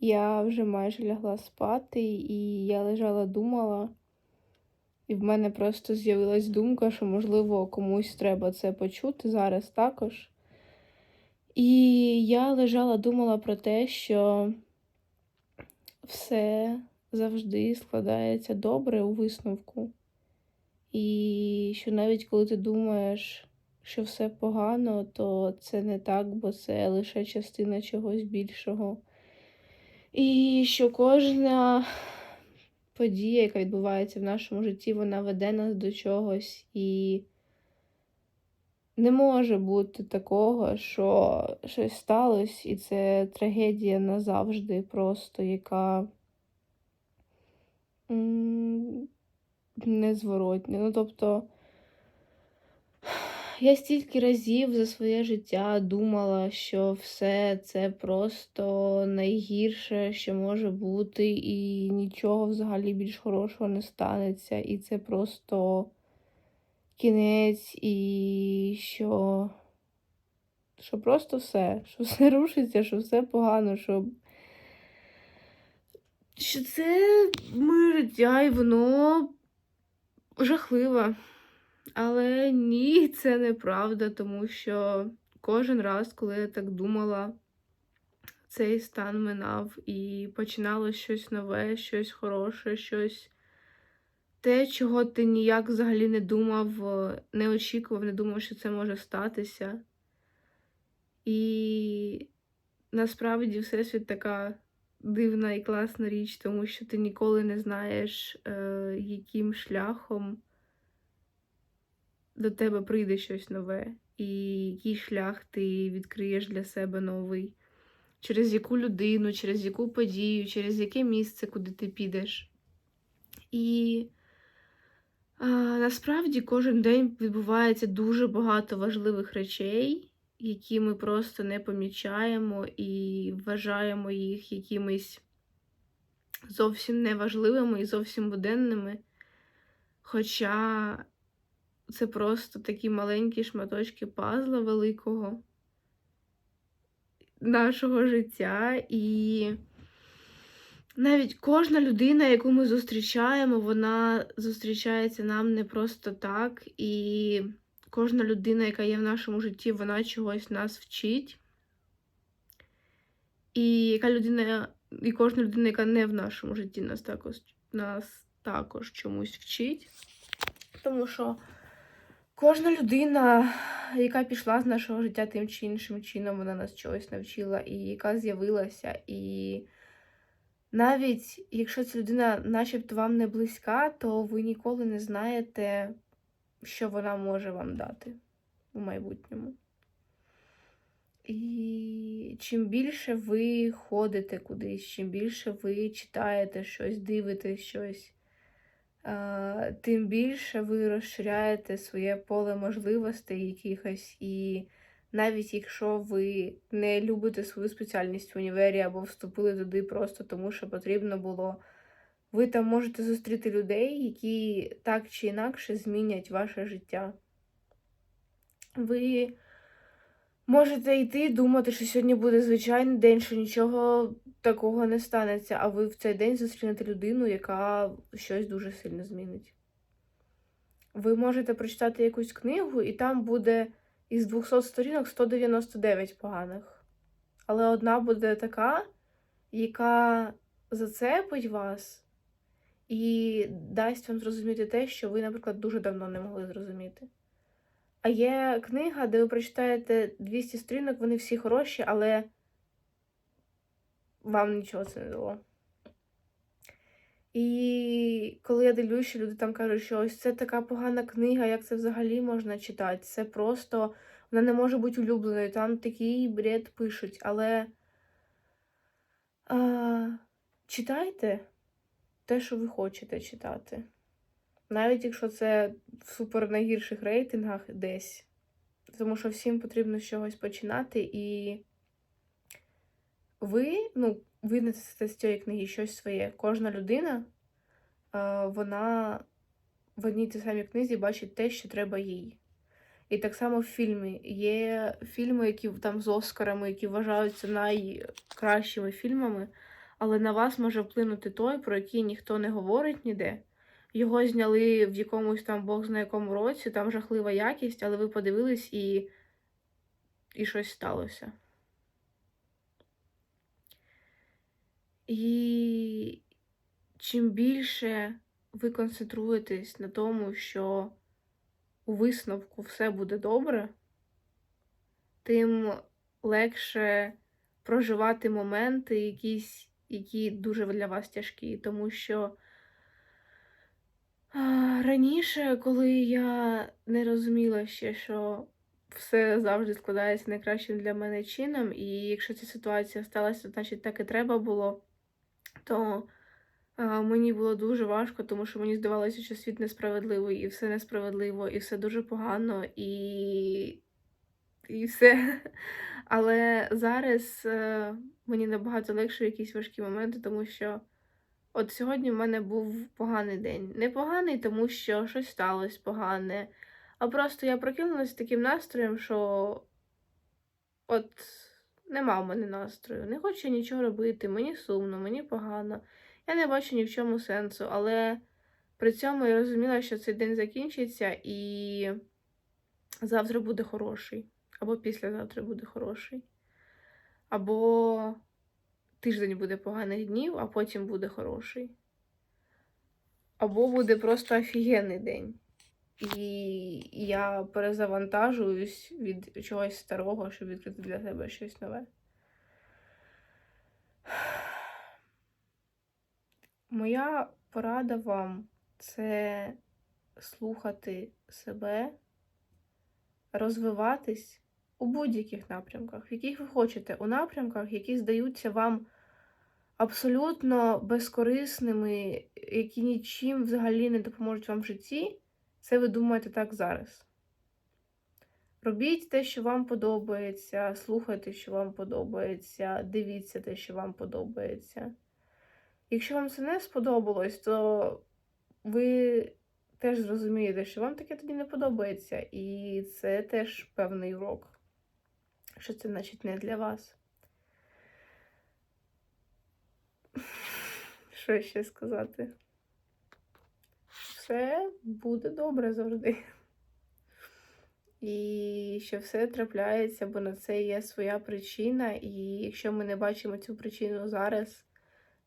Я вже майже лягла спати, і я лежала, думала, і в мене просто з'явилась думка, що, можливо, комусь треба це почути зараз також. І я лежала, думала про те, що все завжди складається добре у висновку. І що навіть коли ти думаєш, що все погано, то це не так, бо це лише частина чогось більшого. І що кожна подія, яка відбувається в нашому житті, вона веде нас до чогось. І не може бути такого, що щось сталося, і це трагедія назавжди, просто яка незворотня. Ну, тобто, я стільки разів за своє життя думала, що все це просто найгірше, що може бути, і нічого взагалі більш хорошого не станеться. І це просто кінець, і що, що просто все, що все рушиться, що все погано, що, що це моє життя, і воно жахливе. Але ні, це неправда, тому що кожен раз, коли я так думала, цей стан минав і починало щось нове, щось хороше, щось те, чого ти ніяк взагалі не думав, не очікував, не думав, що це може статися. І насправді Всесвіт така дивна і класна річ, тому що ти ніколи не знаєш, е, яким шляхом до тебе прийде щось нове, і який шлях ти відкриєш для себе новий, через яку людину, через яку подію, через яке місце, куди ти підеш. І а, насправді кожен день відбувається дуже багато важливих речей, які ми просто не помічаємо і вважаємо їх якимись зовсім неважливими і зовсім буденними. Хоча це просто такі маленькі шматочки пазла великого нашого життя. І навіть кожна людина, яку ми зустрічаємо, вона зустрічається нам не просто так. І кожна людина, яка є в нашому житті, вона чогось нас вчить. І яка людина, і кожна людина, яка не в нашому житті, нас також, нас також чомусь вчить. Тому що Кожна людина, яка пішла з нашого життя тим чи іншим чином, вона нас чогось навчила, і яка з'явилася. І навіть якщо ця людина начебто вам не близька, то ви ніколи не знаєте, що вона може вам дати у майбутньому. І чим більше ви ходите кудись, чим більше ви читаєте щось, дивитесь щось тим більше ви розширяєте своє поле можливостей якихось. І навіть якщо ви не любите свою спеціальність в універі або вступили туди просто тому, що потрібно було, ви там можете зустріти людей, які так чи інакше змінять ваше життя. Ви можете йти думати, що сьогодні буде звичайний день, що нічого такого не станеться, а ви в цей день зустрінете людину, яка щось дуже сильно змінить. Ви можете прочитати якусь книгу, і там буде із 200 сторінок 199 поганих. Але одна буде така, яка зацепить вас і дасть вам зрозуміти те, що ви, наприклад, дуже давно не могли зрозуміти. А є книга, де ви прочитаєте 200 сторінок, вони всі хороші, але вам нічого це не дало. І коли я дивлюся, що люди там кажуть, що ось це така погана книга, як це взагалі можна читати? Це просто вона не може бути улюбленою, там такий бред пишуть. Але а, читайте те, що ви хочете читати. Навіть якщо це в супер найгірших рейтингах десь. Тому що всім потрібно з чогось починати, і ви, ну, винесете з цієї книги щось своє. Кожна людина, вона в одній тій самій книзі бачить те, що треба їй. І так само в фільмі. Є фільми, які там з Оскарами, які вважаються найкращими фільмами, але на вас може вплинути той, про який ніхто не говорить ніде. Його зняли в якомусь там Бог зна якому році, там жахлива якість, але ви подивились і, і щось сталося. І чим більше ви концентруєтесь на тому, що у висновку все буде добре, тим легше проживати моменти, якісь, які дуже для вас тяжкі. Тому що раніше, коли я не розуміла ще, що все завжди складається найкращим для мене чином, і якщо ця ситуація сталася, значить так і треба було, то а, мені було дуже важко, тому що мені здавалося, що світ несправедливий, і все несправедливо, і все дуже погано, і, і все. Але зараз е, мені набагато легше якісь важкі моменти, тому що от сьогодні в мене був поганий день. Не поганий, тому що щось сталося погане. А просто я прокинулася таким настроєм, що от нема в мене настрою. Не хочу нічого робити, мені сумно, мені погано. Я не бачу ні в чому сенсу, але при цьому я розуміла, що цей день закінчиться і завтра буде хороший. Або післязавтра буде хороший. Або тиждень буде поганих днів, а потім буде хороший. Або буде просто офігенний день. І я перезавантажуюсь від чогось старого, щоб відкрити для себе щось нове. Моя порада вам це слухати себе, розвиватись у будь-яких напрямках, в яких ви хочете, у напрямках, які здаються вам абсолютно безкорисними, які нічим взагалі не допоможуть вам в житті, це ви думаєте так зараз. Робіть те, що вам подобається, слухайте, що вам подобається, дивіться те, що вам подобається. Якщо вам це не сподобалось, то ви теж зрозумієте, що вам таке тоді не подобається, і це теж певний урок, що це значить не для вас. Що ще сказати? Все буде добре завжди. І що все трапляється, бо на це є своя причина, і якщо ми не бачимо цю причину зараз,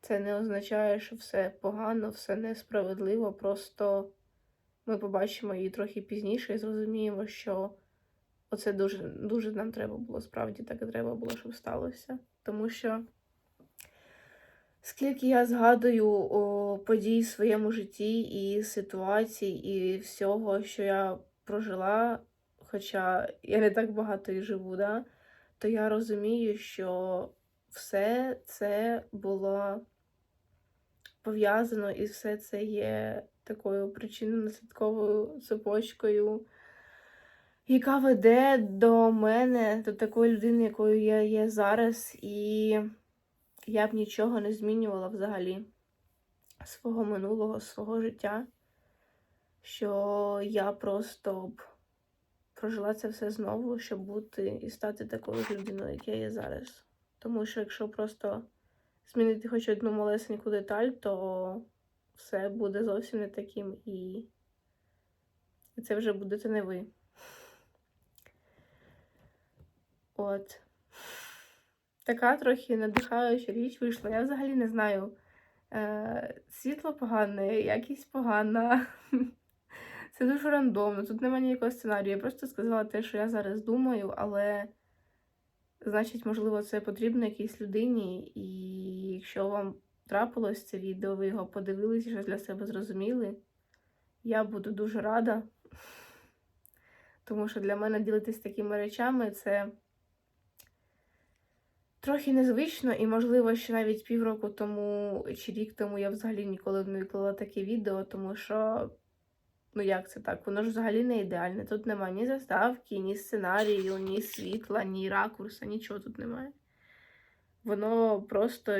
це не означає, що все погано, все несправедливо. Просто ми побачимо її трохи пізніше і зрозуміємо, що оце дуже, дуже нам треба було, справді так і треба було, щоб сталося. Тому що. Скільки я згадую о, подій в своєму житті і ситуацій, і всього, що я прожила, хоча я не так багато і живу, да, то я розумію, що все це було пов'язано і все це є такою причинно-наслідковою цепочкою, яка веде до мене, до такої людини, якою я є зараз. і я б нічого не змінювала взагалі свого минулого, свого життя, що я просто б прожила це все знову, щоб бути і стати такою людиною, як я є зараз. Тому що якщо просто змінити хоч одну малесеньку деталь, то все буде зовсім не таким і, і це вже будете не ви. От. Така трохи надихаюча річ вийшла. Я взагалі не знаю. Е, Світло погане, якість погана. Це дуже рандомно. Тут немає ніякого сценарію. Я просто сказала те, що я зараз думаю, але, значить, можливо, це потрібно якійсь людині. І якщо вам трапилось це відео, ви його подивилися, щось для себе зрозуміли, я буду дуже рада. Тому що для мене ділитись такими речами це. Трохи незвично, і, можливо, що навіть півроку тому чи рік тому я взагалі ніколи не виклала таке відео, тому що, ну як це так? Воно ж взагалі не ідеальне. Тут немає ні заставки, ні сценарію, ні світла, ні ракурса, нічого тут немає. Воно просто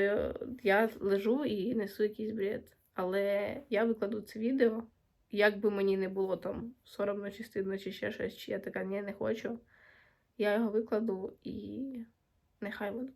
я лежу і несу якийсь бред. Але я викладу це відео. Як би мені не було там соромно чи стидно, чи ще щось, чи я така ні, не хочу. Я його викладу і. Нехай воно буде.